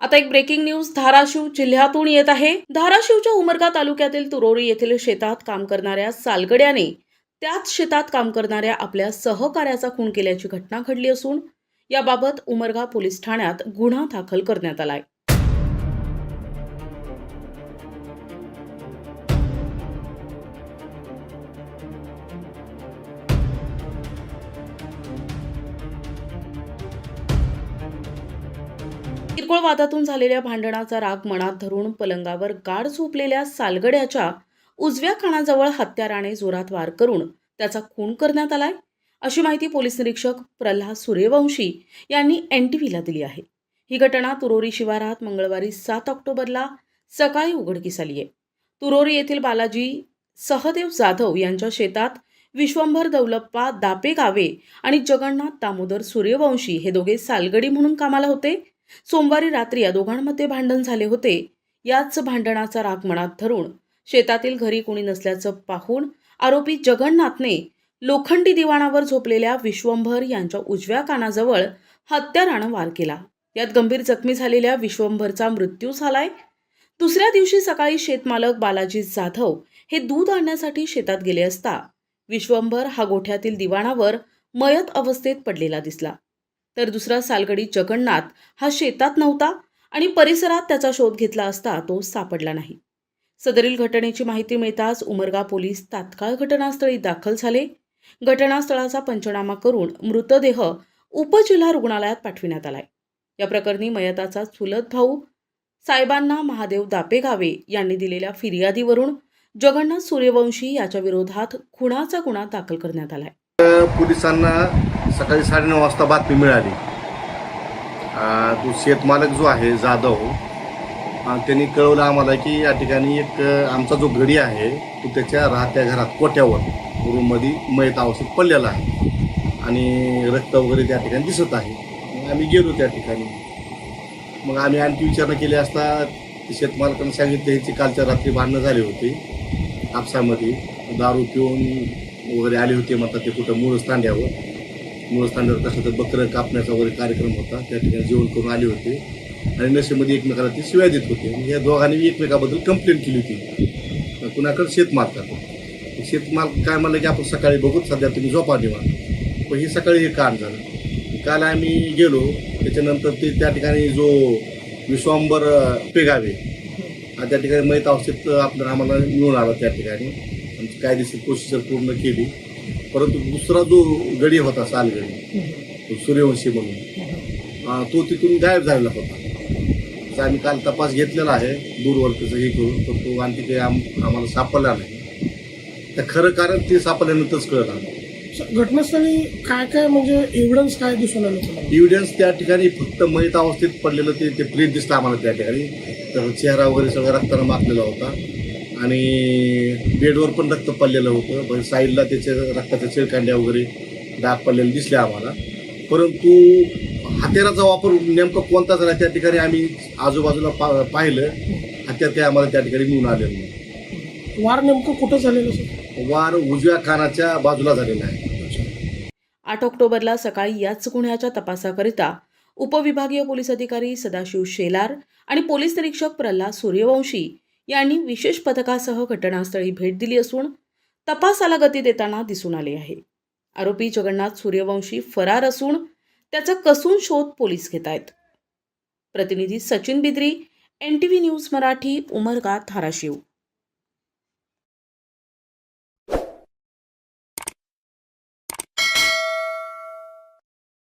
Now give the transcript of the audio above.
आता एक breaking news Dharashiv जिल्ह्यातून येत आहे. धाराशिवच्या उमरगा तालुक्यातील तुरोरी येथील शेतात काम करणाऱ्या सालगड्याने त्याच शेतात काम करणाऱ्या आपल्या सहकार्याचा खून केल्याची घटना घडली असून याबाबत उमरगा पोलीस ठाण्यात गुन्हा दाखल करण्यात आलाय. किरकोळ वादातून झालेल्या भांडणाचा राग मनात धरून पलंगावर गाड झोपलेल्या सालगड्याच्या उजव्या कानाजवळ हत्याराने जोरात वार करून त्याचा खून करण्यात आलाय अशी माहिती पोलीस निरीक्षक प्रल्हाद सूर्यवंशी यांनी एनटीव्हीला दिली आहे. ही घटना तुरोरी शिवारात मंगळवारी सात ऑक्टोबरला सकाळी उघडकीस आली आहे तुरोरी येथील बालाजी सहदेव जाधव यांच्या शेतात विश्वंभर दौलप्पा दापे गावे आणि जगन्नाथ दामोदर सूर्यवंशी हे दोघे सालगडी म्हणून कामाला होते. सोमवारी रात्री या दोघांमध्ये भांडण झाले होते. याच भांडणाचा राग मनात धरून शेतातील घरी कोणी नसल्याचं पाहून आरोपी जगन्नाथने लोखंडी दिवाणावर झोपलेल्या विश्वंभर यांच्या उजव्या कानाजवळ हत्यारानं वार केला. यात गंभीर जखमी झालेल्या विश्वंभरचा मृत्यू झालाय. दुसऱ्या दिवशी सकाळी शेतमालक बालाजी जाधव हे दूध आणण्यासाठी शेतात गेले असता विश्वंभर हा गोठ्यातील दिवाणावर मयत अवस्थेत पडलेला दिसला. तर दुसरा सालगडी जगन्नाथ हा शेतात नव्हता आणि परिसरात त्याचा शोध घेतला असता तो सापडला नाही. सदरील घटनेची माहिती मिळताच उमरगा पोलीस तात्काळ घटनास्थळी दाखल झाले. घटनास्थळाचा पंचनामा करून मृतदेह उपजिल्हा रुग्णालयात पाठविण्यात आलाय. या प्रकरणी मयताचा चुलत भाऊ साहेबांना महादेव दापेगावे यांनी दिलेल्या फिर्यादीवरून जगन्नाथ सूर्यवंशी याच्या विरोधात खुणाचा गुन्हा दाखल करण्यात आलाय. पोलिसांना सकाळी साडेनऊ वाजता बातमी मिळाली. तो शेतमालक जो आहे जाधव त्यांनी कळवलं आम्हाला की या ठिकाणी एक आमचा जो घडी आहे तो त्याच्या राहत्या घरात कोट्यावर रूममध्ये मयत अवस्थेत पडलेला आहे. आणि रक्त वगैरे त्या ठिकाणी दिसत आहे. मग आम्ही गेलो त्या ठिकाणी. मग आम्ही आणखी विचारणा केली असता ते शेतमालकांनी सांगितलं ह्याची कालच्या रात्री भांडणं झाली होती कापसामध्ये दारू पिऊन वगैरे आले होते म्हणतात ते कुठं मूळ तांड्यावर मूळ तांड्यावर कसं तर बकरं कापण्याचा वगैरे कार्यक्रम होता त्या ठिकाणी जेवण करून आले होते. आणि नशेमध्ये एकमेकाला ते शिव्या देत होते. या दोघांनी एकमेकाबद्दल कंप्लेंट केली होती. कुणाकडे शेतमालकाकडे शेतमाल काय म्हणलं की आपण सकाळी बघू सध्या तुम्ही झोपा देवा पण हे सकाळी हे काम झालं. काल आम्ही गेलो त्याच्यानंतर ते त्या ठिकाणी जो विश्वांबर पेगावे त्या ठिकाणी मैत अवस्थेत आपल्याला आम्हाला मिळून आला त्या ठिकाणी. कायदेशीर प्रोसिजर पूर्ण केली परंतु दुसरा जो गडी होता सालगडी तो सूर्यवंशी म्हणून तो तिथून गायब झालेला होता. तर आम्ही काल तपास घेतलेला आहे दूरवरतीचं हे करून पण तो आणखी काही आम आम्हाला सापडला नाही. तर खरं कारण ते सापडल्यानंतरच कळलं आम्हाला. घटनास्थळी काय काय म्हणजे एव्हिडन्स काय दिसून आलं तुम्हाला? इव्हिडन्स त्या ठिकाणी फक्त मयत अवस्थेत पडलेलं ते ते प्रेत दिसतं आम्हाला त्या ठिकाणी. तर चेहरा वगैरे सगळं रक्तानं माखलेला होता. आणि बेडवर पण रक्त पडलेलं होतं. पण साईडला त्याच्या रक्ताच्या चिळकांड्या वगैरे डाग पडलेले दिसले आम्हाला. परंतु हत्याराचा वापर नेमका कोणता झाला त्या ठिकाणी आम्ही आजूबाजूला पा पाहिलं. हत्यार काही आम्हाला त्या ठिकाणी मिळून आलेलं नाही. वार नेमकं कुठं झालेलं सर? वार उजव्या कानाच्या बाजूला झालेला आहे. आठ ऑक्टोबरला सकाळी याच गुन्ह्याच्या तपासाकरिता उपविभागीय पोलीस अधिकारी सदाशिव शेलार आणि पोलीस निरीक्षक प्रल्हाद सूर्यवंशी यांनी विशेष पथकासह घटनास्थळी भेट दिली असून तपासाला गती देताना दिसून आले आहे. आरोपी जगन्नाथ सूर्यवंशी फरार असून त्याचा कसून शोध पोलीस घेत आहेत. प्रतिनिधी Sachin Bidri N T V news Marathi Umarga Dharashiv.